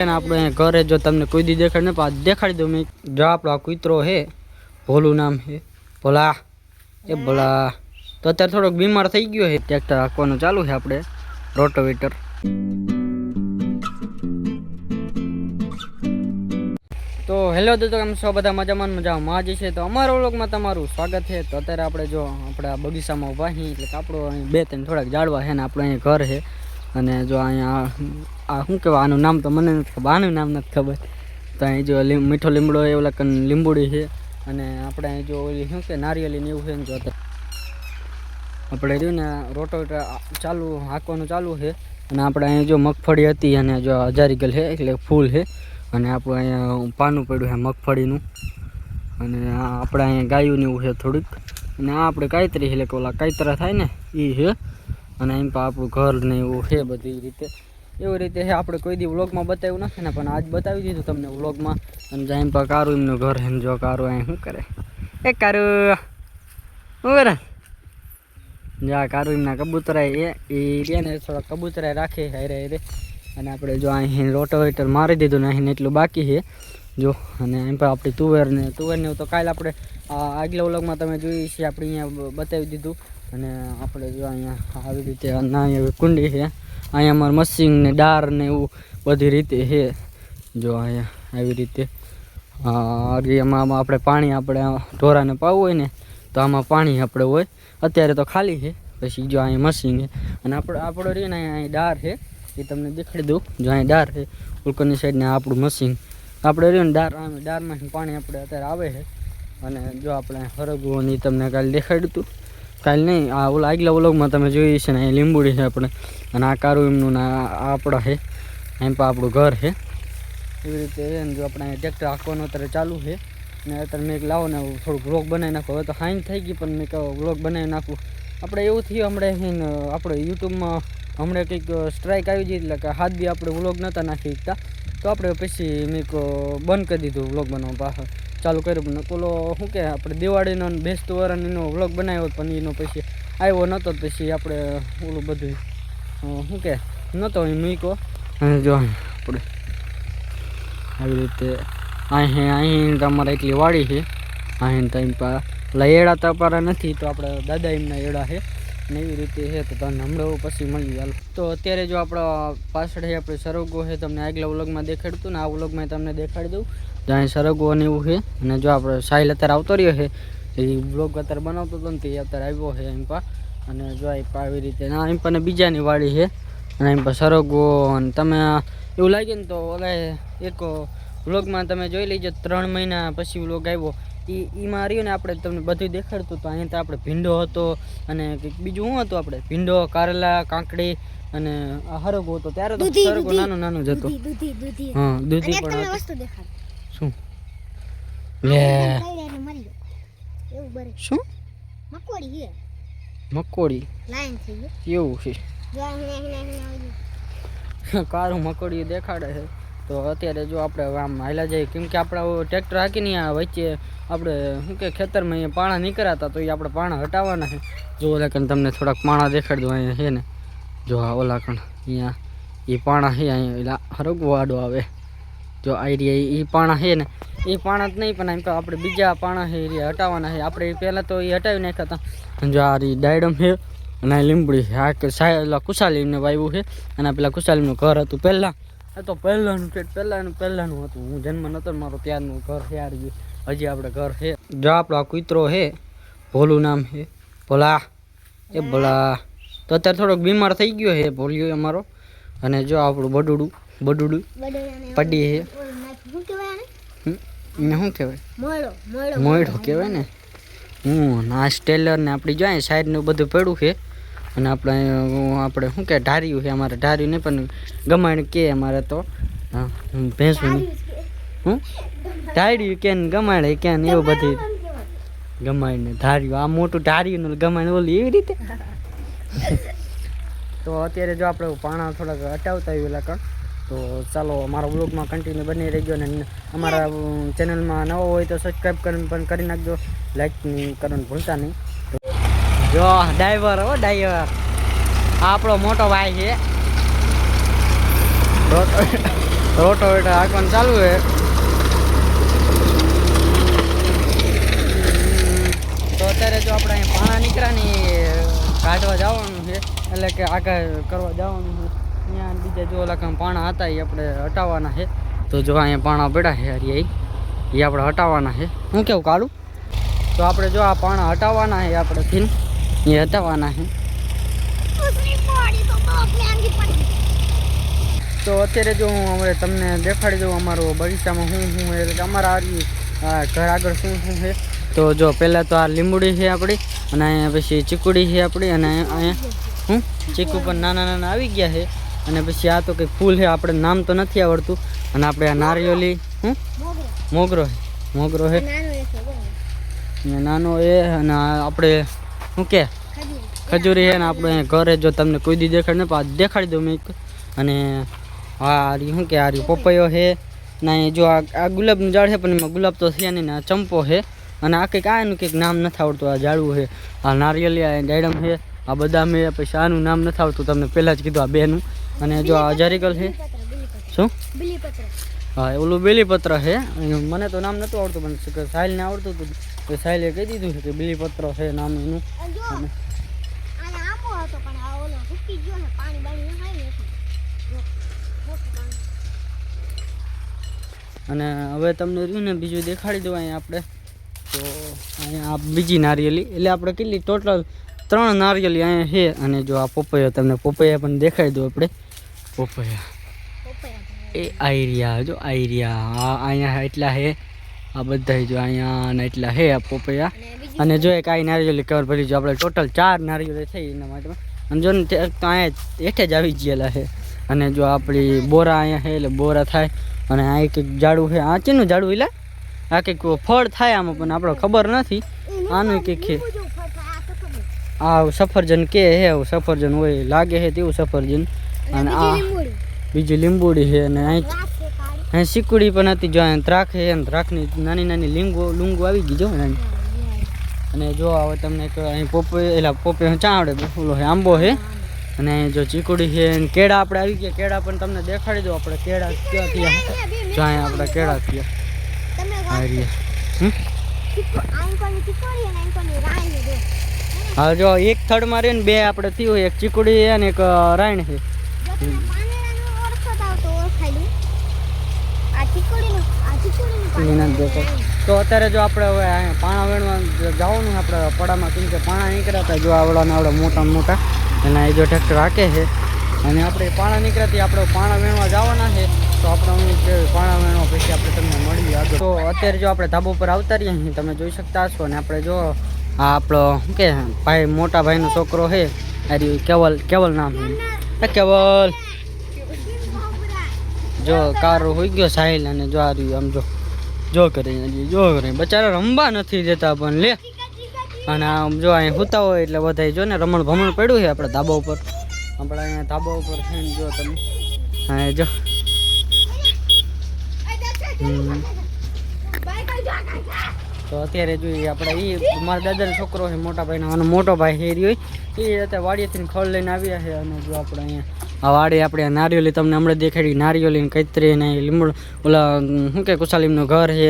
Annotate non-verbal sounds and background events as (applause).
આપણે અહીંયા ઘરે જો તમને કોઈ દી દેખાડ ને પાછ દેખાડી દઉં મેં. જો આપણો આ કૂતરો હે ભોલું નામ હે ભોલા, એ ભોલા. તો અત્યારે થોડોક બીમાર થઈ ગયો છે. ટ્રેક્ટર હાંકવાનું ચાલુ છે આપણે. રોટોવેટર. તો હેલો દોસ્તો, કેમ છો? બધા મજામાં મજામાં? માં જે છે તો અમારા વ્લોગમાં તમારું સ્વાગત છે. તો અત્યારે આપણે જો આપણે આ બગીચામાં ઊભા છીએ, એટલે આપણો અહીં બે ત્રણ થોડાક જાળવા છે ને આપણું અહીં ઘર છે. અને જો અહીંયા આ શું કહેવાય, આનું નામ તો મને નથી ખબર, આનું નામ નથી ખબર. તો અહીં જો મીઠો લીમડો એ ઓલા લીંબુડી છે. અને આપણે અહીં જો ઓલી શું કે નારિયેલી ને એવું છે ને જો આપણે રહ્યું ને રોટોવેટર ચાલુ, હાંકવાનું ચાલુ છે. અને આપણે અહીંયા જો મગફળી હતી અને જો હજારીગલ છે, એટલે ફૂલ છે. અને આપણું અહીંયા પાનું પડ્યું છે મગફળીનું. અને આપણે અહીંયા ગાયું એવું છે થોડીક. અને આ આપણે કાંતરી એટલે કે ઓલા કાંતરા થાય ને એ છે. અને એમ પણ આપણું ઘર ને એવું છે બધી રીતે. એવી રીતે છે આપણે કોઈ દી વ્લોગમાં બતાવ્યું નથી ને, પણ આજ બતાવી દીધું તમને વ્લોગમાં. અને એમ પણ કારું એમનું ઘર એમ જો કારું અહીં શું કરે? એ કારું, શું કરે? જા કારું એમના કબૂતરાય એ રહ્યા ને થોડા કબૂતરાય રાખે હારે હારે. અને આપણે જો અહીં રોટોવેટર મારી દીધું ને અહીં એટલું બાકી છે જો, અને એમ પણ આપણી તુવેરને ને તુવેર ને તો કાલે આપણે આગલા વ્લોગમાં તમે જોઈ છે આપણે અહીંયા બતાવી દીધું. અને આપણે જો અહીંયા આવી રીતે નાની એવી કુંડી છે. અહીંયા અમારે મશીન ને ડાર ને એવું બધી રીતે છે. જો અહીંયા આવી રીતે એમાં આપણે પાણી આપણે ઢોરાને પાવું હોય ને, તો આમાં પાણી આપણે હોય. અત્યારે તો ખાલી છે, પછી જો અહીંયા મશીન છે. અને આપણે આપણો રહીને અહીં ડાર છે, એ તમને દેખાડી દઉં. જો અહીં ડાર છે ઉલકરની સાઈડને આપણું મશીન. આપણે રહ્યું ને ડાર ડારમાંથી પાણી આપણે અત્યારે આવે છે. અને જો આપણે હરગવાની તમને કાલે દેખાડ્યું હતું કાલે નહીં, આ ઓલા આગલા વ્લોગમાં તમે જોઈ છે ને લીંબુડી છે આપણે. અને આ કારું એમનું ને આપણા છે. એમ પણ આપણું ઘર છે. એવી રીતે જો આપણે ટ્રેક્ટર હાંકવાનું અત્યારે ચાલુ છે. ને અત્યારે મેં લાવો ને થોડુંક વ્લોગ બનાવી નાખો. હવે તો હાઈન થઈ ગઈ, પણ મેં કહો વ્લોગ બનાવી નાખું. આપણે એવું થયું હમણાં આપણે યુટ્યુબમાં હમણાં કંઈક સ્ટ્રાઇક આવી ગઈ એટલે કે હાથ બી આપણે વ્લોગ નહોતા નાખી શકતા. તો આપણે પછી મેં બંધ કરી દીધું વ્લોગ બનાવવા પાછળ. ચાલુ કર્યું પણ પેલો શું કે, આપણે દિવાળીનો બેસતું વરણ એનો વ્લોગ બનાવ્યો પણ એનો પછી આવ્યો નહોતો પછી આપણે ઓલું બધું શું કે નહોતો એ અને જો આપણે આવી રીતે અહીં અહીં તમારે એટલી વાડી છે. અહીં ટાઈમ પા ઓલા એડા તો નથી, તો આપણે દાદા એમના એડા છે. ને એવી રીતે છે તો તમને હમણાં પછી મળી હાલ તો અત્યારે જો આપણા પાછળ છે આપણે સરગો છે, તમને આગલા વ્લોગમાં દેખાડતું ને આ વ્લોગમાં તમને દેખાડી દઉં. જ્યાં સરગવો ને એવું છે, અને જો આપણે સાહિલ અત્યારે આવતો રહ્યો છે, એ વ્લોગ અત્યારે બનાવતો હતો ને તે અત્યારે આવ્યો છે એમ પા. અને જો એ આવી રીતે ના એમ પણ બીજાની વાડી છે, અને એમ પા સરગો અને તમે એવું લાગે ને તો ઓલા એક વ્લોગમાં તમે જોઈ લેજો, ત્રણ મહિના પછી વ્લોગ આવ્યો. એ એમાં રહ્યું ને આપણે તમને બધું દેખાડતું તો અહીંયા તો આપણે ભીંડો હતો અને કંઈક બીજું શું હતું આપણે? ભીંડો કારેલા કાંકડી અને હરગો હતો. ત્યારે તો હરગો નાનો નાનો જ હતો. હા દૂધી પણ શું? લે. શું? મકોડી મકોડી? લાઈન થઈ એવું છે. કારું મકોડી દેખાડે છે. તો અત્યારે જો આપણે આમ હાલ્યા જઈએ. કેમ કે આપણે ટ્રેક્ટર હાકીને આ વચ્ચે આપણે શું કે ખેતરમાં અહીંયા પાણા નીકળ્યા તો એ આપણે પાણા હટાવવાના છે. જો ઓલા તમને થોડાક પાણા દેખાડી દો અહીંયા છે ને. જો આ ઓલા કણ અહીંયા, એ પાણા છે, અહીંયા હરગવાડો આવે. જો આઈડિયા એ પાણા છે ને, એ પાણા જ નહીં, પણ એમ તો આપણે બીજા પાણા છે, એ હટાવવાના છે. આપણે પહેલાં તો એ હટાવી નાખ્યા હતા. જો આ રી ડાયડમ છે, અને આ લીંબડી છે. આ કે સાહેબ ઓલા કુશાલીને વાવ્યું છે. અને પેલા કુશાલીનું ઘર હતું પહેલાં. આ તો પહેલાંનું છે પહેલાંનું પહેલાંનું હતું. હું જન્મ નતો મારો ત્યારનું ઘર છે આ હજી આપણે ઘર છે. જો આપણો કૂતરો છે ભોલું નામ છે. ભોલા. એ ભોલા. તો અત્યારે થોડોક બીમાર થઈ ગયો છે ભોલ્યો અમારો. અને જો આપણું બડુડું બડુડું પડી છે. ને શું કહેવાય મોયડો કહેવાય? ને હું ના. સ્ટેલર ને આપણી જોઈએ સાઈડ ને બધું પડ્યું છે. અને આપણે આપણે શું કે, ઢાર્યું છે અમારે. ઢાર્યું નહીં, પણ ગમાણ કે અમારે તો. ભેંસું હું ઢાર્યું કે ને ગમાડે કે ને એવું બધી. ગમાણ ને ધાર્યું આ મોટું ઢાર્યું ને ગમાણ ઓલી એવી રીતે. (laughs) તો અત્યારે જો આપણે પાણા થોડાક હટાવતા આવ્યું લાકડ તો ચાલો, અમારા બ્લોગમાં કન્ટિન્યુ બની રહેજો અને અમારા ચેનલમાં નવો હોય તો સબસ્ક્રાઈબ કરીને પણ કરી નાખજો. લાઈક કરવાનું ભૂલતા નહીં. જો ડ્રાઈવર હો ડ્રાઈવર આપણો મોટો ભાઈ છે. રોટો રોટોવેટર હાંકવાનું ચાલુ છે. તો અત્યારે જો આપણે અહીં પાણા નીકળ્યા કાઢવા જવાનું છે. એટલે કે આગળ કરવા જવાનું છે. ત્યાં બીજા જો કાંઈ પાણા હતા, એ આપણે હટાવવાના છે. તો જો અહીંયા પાણા પડ્યા છે હરિયાઈ. એ આપણે હટાવવાના છે. હું કેવું કાઢું તો આપણે જો આ પાણા હટાવવાના છે આપણેથી. એ હટાવવાના છે उसकी बॉडी तो बहुत महंगी पड़ी તો અત્યારે જો હું હવે તમને દેખાડી દઉં અમારો બગીચામાં શું શું છે એટલે કે અમારા આ આ ઘર આગળ શું શું છે તો જો પહેલાં તો આ લીંબુડી છે આપણી અને અહીંયા પછી ચીકુડી છે આપણી અને અહીંયા શું ચીકુ પણ નાના નાના આવી ગયા છે અને પછી આ તો કંઈક ફૂલ છે આપણે નામ તો નથી આવડતું અને આપણે આ નારિયેલી શું મોગરો મોગરો છે મોગરો છે નાનો એ છે બોલ અને નાનો એ અને આ આપણે શું કે? ખજૂરી છે ને આપણે ઘરે જો તમને કોઈ દી દેખાડ ને દેખાડી દઉં મેં અને આ શું કે આ પપૈયો છે. ના એ જો આ ગુલાબનું ઝાડ છે પણ એમાં ગુલાબ તો છે નહીં આ ચંપો છે. અને આ કંઈક આનું કંઈક નામ નથી આવડતું આ ઝાડવું છે. આ નારિયેલી ડાયડમ છે આ બદામ છે પછી આનું નામ નથી આવડતું તમને પહેલાં જ કીધું આ બેનું. અને જો આ અજારિકલ છે. શું? હા ઓલું બેલીપત્ર છે. મને તો નામ નહોતું આવડતું પણ સાહિલને આવડતું હતું. તો સાહિલે કહી દીધું છે કે બિલીપત્ર છે નામ એનું અને હવે તમને રહ્યું ને બીજું દેખાડી દઉં અહીંયા આપણે. તો અહીંયા આ બીજી નારિયેલી એટલે આપણે કેટલી ટોટલ ત્રણ નારિયેલી અહીંયા છે. અને જો આ પપૈયા તમને પપૈયા પણ દેખાડી દઉં આપણે. પપૈયા. પપૈયા એ આઈરિયા જો આઈરિયા આ અહીંયા એટલા છે. આ બધા જો અહીંયા અને એટલા હે આ પપૈયા. અને જો એક આ નારિયેલી કવર ભરી જો આપણે ટોટલ ચાર નારિયેલી થઈ એના માટે. અને જો ને તો અહીંયા હેઠે જ આવી ગયેલા છે. અને જો આપણી બોરા અહીંયા છે એટલે બોરા થાય. અને આ એક ઝાડું છે. આ ચેનું ઝાડું એટલે આ કંઈક ફળ થાય આમાં પણ આપણે ખબર નથી. આનું કંઈક છે. આ સફરજન કે હે આવું સફરજન હોય લાગે છે તેવું સફરજન. અને આ બીજી લીંબુડી. છે અને અહીં અહીં સિકુડી પણ હતી જો અને દ્રાક્ષની નાની નાની લીંગો લૂંગો આવી ગઈ જો નાની અને જો હવે તમને અહીં પોપે, એલા પોપે ચાવડે ઓલો હે, આંબો છે અને જો ચીકુડી છે, અને કેળા આપણે આવી ગયા, કેળા પણ તમને દેખાડી દો આપણે કેળા ક્યાં થયા જો અહીંયા આપણે કેળા થયા અને. હા, જો એક થડમાં રહે ને બે આપણે થયું એક ચીકુડી અને એક રાયણ છે જો તમે પાંદડાનું ઓળખો થાવ તો ઓળખાઈ દઉં. આ એના દેખાય. રાણી. તો અત્યારે જો આપણે હવે પાણા વેણવા જવાનું આપણે પડામાં. કેમ કે પાણા નીકળ્યા હતા જો આવડા ને આવડા મોટા મોટા. અને એ જો ટ્રેક્ટર રાખે છે. અને આપણે પાણા નીકળ્યાથી આપણે પાણા વેણવા જવાના છે. તો આપણે હું પાણા વેણવા પછી આપણે તમને મળીએ આગળ. તો અત્યારે જો આપણે ધાબો ઉપર આવતા રહીએ છીએ, તમે જોઈ શકતા હશો. અને આપણે જો આ આપણો શું કે ભાઈ, મોટા ભાઈનો છોકરો છે. રહ્યું કેવલ કેવલ નામ કેવલ. જો કાર હોઈ ગયો સાહિલ અને જો આ રહ્યું આમ જો. જો કરી જો કરી. બચારા રમવા નથી દેતા પણ લે. અને આમ જો અહીં સૂતા હોય એટલે બધા જો ને રમણ ભમણ પડ્યું છે આપણે ધાબા ઉપર. આપણે અહીંયા ધાબા ઉપર છે ને જો તમે. હા જો. હમ. તો અત્યારે જોઈએ આપણે એ મારા દાદાનો છોકરો છે, મોટા ભાઈનો, અને મોટો ભાઈ હેરી એ રહ્યો એ અત્યારે વાડીએથી ખળ લઈને આવ્યા છે, અને જો આપણે અહીંયા આ વાડી આપણે નારિયોલી તમને હમણાં દેખાડી નારિયોલી કૈત્રી ને લીમડ, ઓલા શું કે કુશાલીમનું ઘર છે